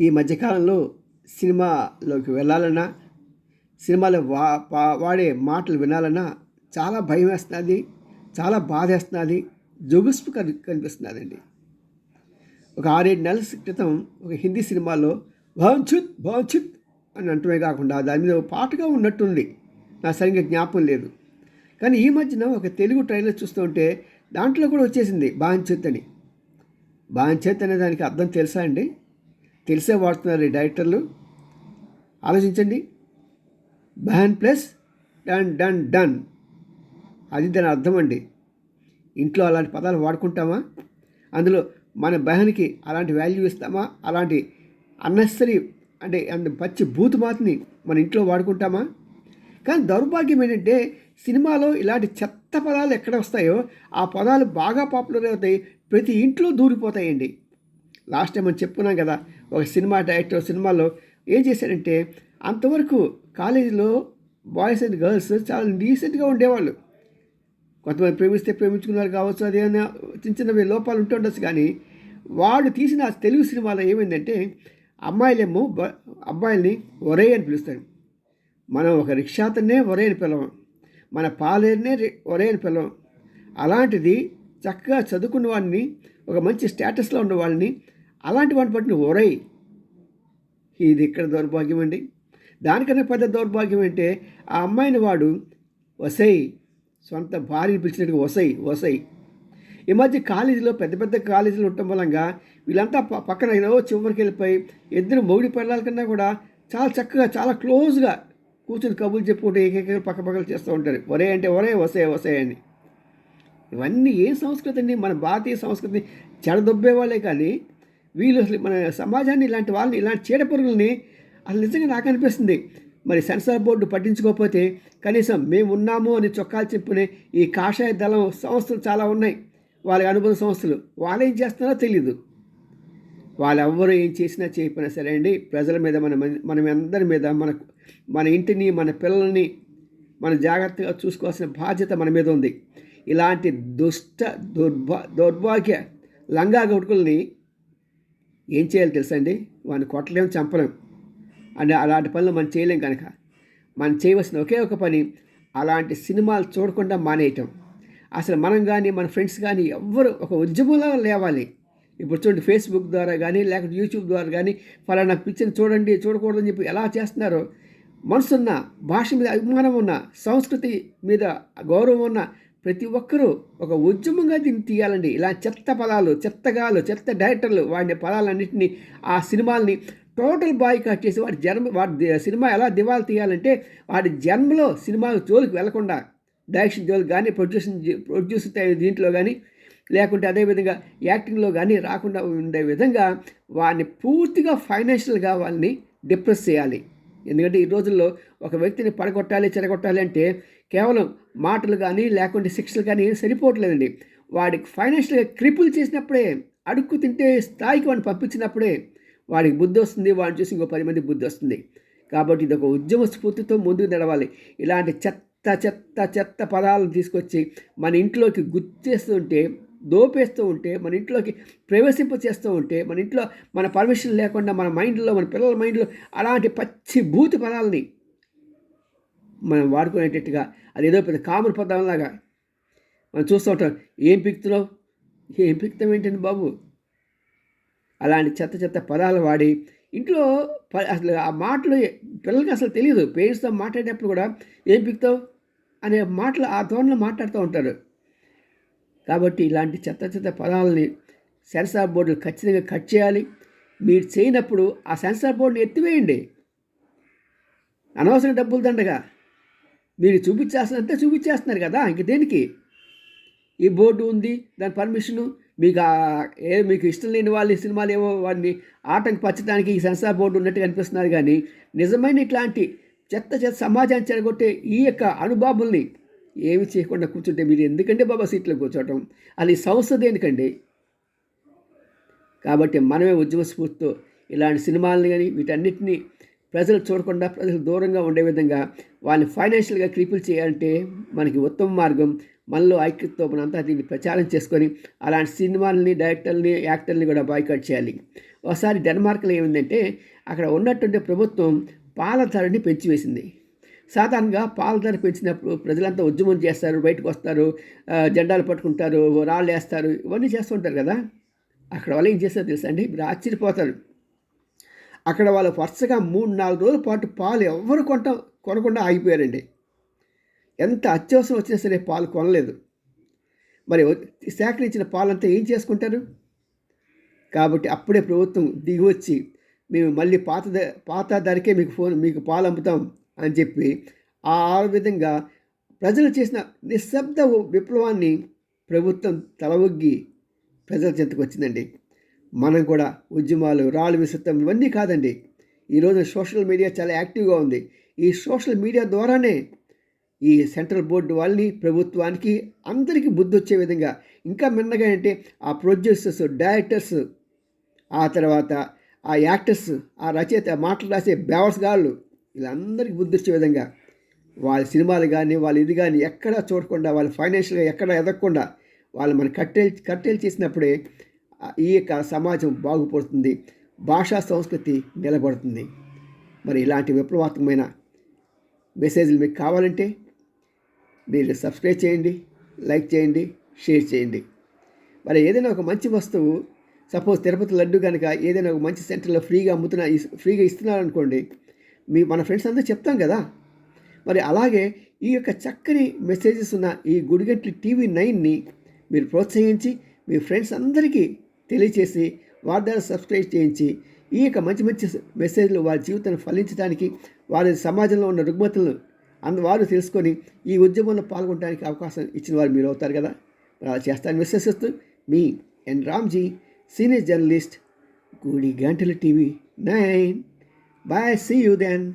ఈ మధ్యకాలంలో సినిమాలోకి వెళ్ళాలన్నా సినిమాలో వా వాడే మాటలు వినాలన్నా చాలా భయం వేస్తున్నది చాలా బాధ వేస్తున్నది జొగుసుపు కని కనిపిస్తున్నదండి. ఒక ఆరేడు నెలల క్రితం ఒక హిందీ సినిమాలో భవంచుత్ భవంచుత్ అని అంటమే కాకుండా దాని మీద ఒక పాటగా ఉన్నట్టుంది. నా సరిగ్గా జ్ఞాపకం లేదు. కానీ ఈ మధ్యన ఒక తెలుగు ట్రైలర్ చూస్తుంటే దాంట్లో కూడా వచ్చేసింది బాంచుత్ అని. బాంచేత్ అనే దానికి అర్థం తెలుసా అండి? తెలిసే వాడుతున్నారు ఈ డైరెక్టర్లు. ఆలోచించండి. బహన్ ప్లస్ డన్ డన్ డన్. అది దాని అర్థం అండి. ఇంట్లో అలాంటి పదాలు వాడుకుంటామా? అందులో మన బహన్కి అలాంటి వాల్యూ ఇస్తామా? అలాంటి అన్నెసరీ అంటే అంత పచ్చి బూత్ మాతని మన ఇంట్లో వాడుకుంటామా? కానీ దౌర్భాగ్యం ఏంటంటే సినిమాలో ఇలాంటి చెత్త పదాలు ఎక్కడ వస్తాయో ఆ పదాలు బాగా పాపులర్ అవుతాయి ప్రతి ఇంట్లో దూరిపోతాయండి. లాస్ట్ టైం మనం చెప్పుకున్నాం కదా ఒక సినిమా డైరెక్టర్ సినిమాలో ఏం చేశారంటే అంతవరకు కాలేజీలో బాయ్స్ అండ్ గర్ల్స్ చాలా డీసెంట్గా ఉండేవాళ్ళు. కొంతమంది ప్రేమిస్తే ప్రేమించుకున్నారు కావచ్చు అది చిన్న చిన్న లోపాలు ఉంటుండొచ్చు కానీ వాడు తీసిన తెలుగు సినిమాలో ఏమైందంటే అమ్మాయిలేమో బ- అబ్బాయిల్ని ఒరే అని పిలుస్తారు. మనం ఒక రిక్షాతనే ఒరే అని పిలవం. మన పాలేరునే రి- ఒరే అని పిలవం. అలాంటిది చక్కగా చదువుకున్న వాడిని ఒక మంచి స్టేటస్లో ఉన్న వాళ్ళని అలాంటి వాటి పట్టిన ఒరై. ఇది ఇక్కడ దౌర్భాగ్యం అండి. దానికన్నా పెద్ద దౌర్భాగ్యం అంటే ఆ అమ్మాయిని వాడు వసై సొంత భార్యను పిలిచినట్టుగా వసై వసై. ఈ మధ్య కాలేజీలో పెద్ద పెద్ద కాలేజీలు ఉండటం మూలంగా వీళ్ళంతా పక్కన ఏదో చివరికి వెళ్ళిపోయి ఇద్దరు మొగుడి పిల్లల కన్నా కూడా చాలా చక్కగా చాలా క్లోజ్గా కూర్చొని కబుర్లు చెప్పుకుంటూ ఏకైక పక్క పక్కలు చేస్తూ ఉంటారు. ఒరే అంటే ఒరే వసే వసే అని. ఇవన్నీ ఏ సంస్కృతి అండి? మన భారతీయ సంస్కృతిని చెడదొబ్బే వాళ్ళే కానీ వీళ్ళు అసలు మన సమాజాన్ని ఇలాంటి వాళ్ళని ఇలాంటి చీడపురుగుల్ని అసలు నిజంగా నాకు అనిపిస్తుంది. మరి సెన్సార్ బోర్డు పట్టించుకోకపోతే కనీసం మేము ఉన్నాము అని చొక్కాలు చెప్పుకునే ఈ కాషాయ దళం సంస్థలు చాలా ఉన్నాయి. వాళ్ళ అనుబంధ సంస్థలు వాళ్ళు ఏం చేస్తున్నారో తెలియదు వాళ్ళెవ్వరూ ఏం చేసినా చేయకపోయినా సరే అండి ప్రజల మీద మన మన అందరి మీద మన మన ఇంటిని మన పిల్లల్ని మన జాగ్రత్తగా చూసుకోవాల్సిన బాధ్యత మన మీద ఉంది. ఇలాంటి దుష్ట దుర్భా దౌర్భాగ్య లంగా గొడుకుల్ని ఏం చేయాలి తెలుసండి? వాడిని కొట్టలేం చంపలేం. అంటే అలాంటి పనులు మనం చేయలేం కనుక. మనం చేయవలసిన ఒకే ఒక పని అలాంటి సినిమాలు చూడకుండా మానేయటం. అసలు మనం కానీ మన ఫ్రెండ్స్ కానీ ఎవ్వరు ఒక ఉద్యమంలో లేవాలి. ఇప్పుడు చూడండి ఫేస్బుక్ ద్వారా కానీ లేకపోతే యూట్యూబ్ ద్వారా కానీ ఫలానా పిక్చర్ని చూడండి చూడకూడదని చెప్పి ఎలా చేస్తున్నారో మనసున్న భాష మీద అభిమానం ఉన్న సంస్కృతి మీద గౌరవం ఉన్న ప్రతి ఒక్కరూ ఒక ఉద్యమంగా దీన్ని తీయాలండి. ఇలా చెత్త పదాలు చెత్తగాలు చెత్త డైరెక్టర్లు వాడిన పదాలన్నింటినీ ఆ సినిమాల్ని టోటల్ బాయ్కాట్ చేసి వాడి జన్మ వాడి సినిమా ఎలా దివాలు తీయాలంటే వాడి జన్మలో సినిమా జోలికి వెళ్ళకుండా డైరెక్షన్ జోలికి కానీ ప్రొడ్యూషన్ ప్రొడ్యూస్ దీంట్లో కానీ లేకుంటే అదేవిధంగా యాక్టింగ్లో కానీ రాకుండా ఉండే విధంగా వాడిని పూర్తిగా ఫైనాన్షియల్గా వాళ్ళని డిప్రెస్ చేయాలి. ఎందుకంటే ఈ రోజుల్లో ఒక వ్యక్తిని పడగొట్టాలి చెడగొట్టాలి అంటే కేవలం మాటలు కానీ లేకుంటే శిక్షలు కానీ సరిపోవట్లేదండి. వాడికి ఫైనాన్షియల్గా క్రిపుల్ చేసినప్పుడే అడుక్కు తింటే స్థాయికి వాడిని పంపించినప్పుడే వాడికి బుద్ధి వస్తుంది వాడిని చూసి ఇంకో పది మంది బుద్ధి వస్తుంది. కాబట్టి ఇది ఒక ఉద్యమ స్ఫూర్తితో ముందుకు నడవాలి. ఇలాంటి చెత్త చెత్త చెత్త పదాలను తీసుకొచ్చి మన ఇంట్లోకి గుర్తు ఉంటే దోపేస్తూ ఉంటే మన ఇంట్లోకి ప్రవేశింప చేస్తూ ఉంటే మన ఇంట్లో మన పర్మిషన్ లేకుండా మన మైండ్లో మన పిల్లల మైండ్లో అలాంటి పచ్చి భూతి పదాలని మనం వాడుకునేటట్టుగా అదేదో పెద్ద కామన్ పదంలాగా మనం చూస్తూ ఉంటాం. ఏం పిక్తున్నావు? ఏం పిక్తాం ఏంటండి బాబు? అలాంటి చెత్త చెత్త పదాలు వాడి ఇంట్లో ప అసలు ఆ మాటలు పిల్లలకి అసలు తెలియదు. పేరెంట్స్తో మాట్లాడేటప్పుడు కూడా ఏం పిక్తావు? అనే మాటలు ఆ ధోరణిలో మాట్లాడుతూ ఉంటారు. కాబట్టి ఇలాంటి చెత్త చెత్త పదాలని సెన్సార్ బోర్డు ఖచ్చితంగా కట్ చేయాలి. మీరు చేయనప్పుడు ఆ సెన్సార్ బోర్డుని ఎత్తివేయండి. అనవసరం డబ్బులు దండగా. మీరు చూపించాల్సినంత చూపించేస్తున్నారు కదా ఇంక దేనికి? ఈ బోర్డు ఉంది దాని పర్మిషను మీకు ఏ మీకు ఇష్టం లేని వాళ్ళ సినిమాలు ఏమో వాడిని ఆటంకపరచడానికి ఈ సెన్సార్ బోర్డు ఉన్నట్టు కనిపిస్తున్నారు కానీ నిజమైన ఇట్లాంటి చెత్త చెత్త సమాజాన్ని చెడగొట్టే ఈ యొక్క అనుబాబుల్ని ఏమి చేయకుండా కూర్చుంటే మీరు ఎందుకంటే బాబా సీట్లో కూర్చోవటం? అది సంస్థ దేనికండి? కాబట్టి మనమే ఉద్యమ స్ఫూర్తితో ఇలాంటి సినిమాలని కానీ వీటన్నిటిని ప్రజలు చూడకుండా ప్రజలు దూరంగా ఉండే విధంగా వాళ్ళని ఫైనాన్షియల్గా క్రీపుల్ చేయాలంటే మనకి ఉత్తమ మార్గం మనలో ఐక్యతతో మనంతా దీన్ని ప్రచారం చేసుకొని అలాంటి సినిమాలని డైరెక్టర్ని యాక్టర్ని కూడా బాయ్కట్ చేయాలి. ఒకసారి డెన్మార్క్లో ఏమిందంటే అక్కడ ఉన్నటువంటి ప్రభుత్వం పాల ధరని పెంచివేసింది. సాధారణంగా పాల ధర పెంచినప్పుడు ప్రజలంతా ఉద్యమం చేస్తారు బయటకు వస్తారు జెండాలు పట్టుకుంటారు రాళ్ళు వేస్తారు ఇవన్నీ చేస్తుంటారు కదా. అక్కడ వాళ్ళు ఏం చేస్తారో తెలుసా అండి? మీరు ఆశ్చర్యపోతారు. అక్కడ వాళ్ళు వరుసగా మూడు నాలుగు రోజుల పాటు పాలు ఎవరు కొంట కొనకుండా ఆగిపోయారండి. ఎంత అత్యవసరం వచ్చినా సరే పాలు కొనలేదు. మరి సేకరించిన పాలంతా ఏం చేసుకుంటారు? కాబట్టి అప్పుడే ప్రభుత్వం దిగి వచ్చి మేము మళ్ళీ పాత పాత ధరకే మీకు ఫోన్ మీకు పాలు అమ్ముతాం అని చెప్పి ఆ విధంగా ప్రజలు చేసిన నిశ్శబ్ద విప్లవాన్ని ప్రభుత్వం తలవొగ్గి ప్రజల చెంతకు వచ్చిందండి. మనం కూడా ఉద్యమాలు రాళ్ళు విసురుతాం ఇవన్నీ కాదండి. ఈరోజు సోషల్ మీడియా చాలా యాక్టివ్గా ఉంది. ఈ సోషల్ మీడియా ద్వారానే ఈ సెంట్రల్ బోర్డు వాళ్ళని ప్రభుత్వానికి అందరికీ బుద్ధి వచ్చే విధంగా ఇంకా మిన్నగా అంటే ఆ ప్రొడ్యూసర్స్ డైరెక్టర్స్ ఆ తర్వాత ఆ యాక్టర్స్ ఆ రచయిత మాటలు రాసే బ్యావర్స్ గాళ్ళు వీళ్ళందరికీ బుద్ధి వచ్చే విధంగా వాళ్ళ సినిమాలు కానీ వాళ్ళ ఇది కానీ ఎక్కడా చూడకుండా వాళ్ళు ఫైనాన్షియల్గా ఎక్కడా ఎదగకుండా వాళ్ళు మన కట్టేలు కట్టేలు చేసినప్పుడే ఈ యొక్క సమాజం బాగుపడుతుంది భాషా సంస్కృతి నిలబడుతుంది. మరి ఇలాంటి విప్లవాత్మకమైన మెసేజ్లు మీకు కావాలంటే మీరు సబ్స్క్రైబ్ చేయండి లైక్ చేయండి షేర్ చేయండి. మరి ఏదైనా ఒక మంచి వస్తువు సపోజ్ తిరుపతి లడ్డు కనుక ఏదైనా ఒక మంచి సెంటర్లో ఫ్రీగా అమ్ముతున్నా ఫ్రీగా ఇస్తున్నారు అనుకోండి మీ మన ఫ్రెండ్స్ అందరూ చెప్తాం కదా. మరి అలాగే ఈ యొక్క చక్కని మెసేజెస్ ఉన్న ఈ గుడిగట్లు టీవీ నైన్ని మీరు ప్రోత్సహించి మీ ఫ్రెండ్స్ అందరికీ తెలియచేసి వారి ద్వారా సబ్స్క్రైబ్ చేయించి ఈ యొక్క మంచి మంచి మెసేజ్లు వారి జీవితాన్ని ఫలించడానికి వారి సమాజంలో ఉన్న రుగ్మతులను అందువారు తెలుసుకొని ఈ ఉద్యమంలో పాల్గొనడానికి అవకాశం ఇచ్చిన వారు మీరు అవుతారు కదా? మరి అలా చేస్తానని విశ్వసిస్తూ మీ ఎన్. రామ్జీ సీనియర్ జర్నలిస్ట్ గుడి గంటల TV nine. Bye see you then.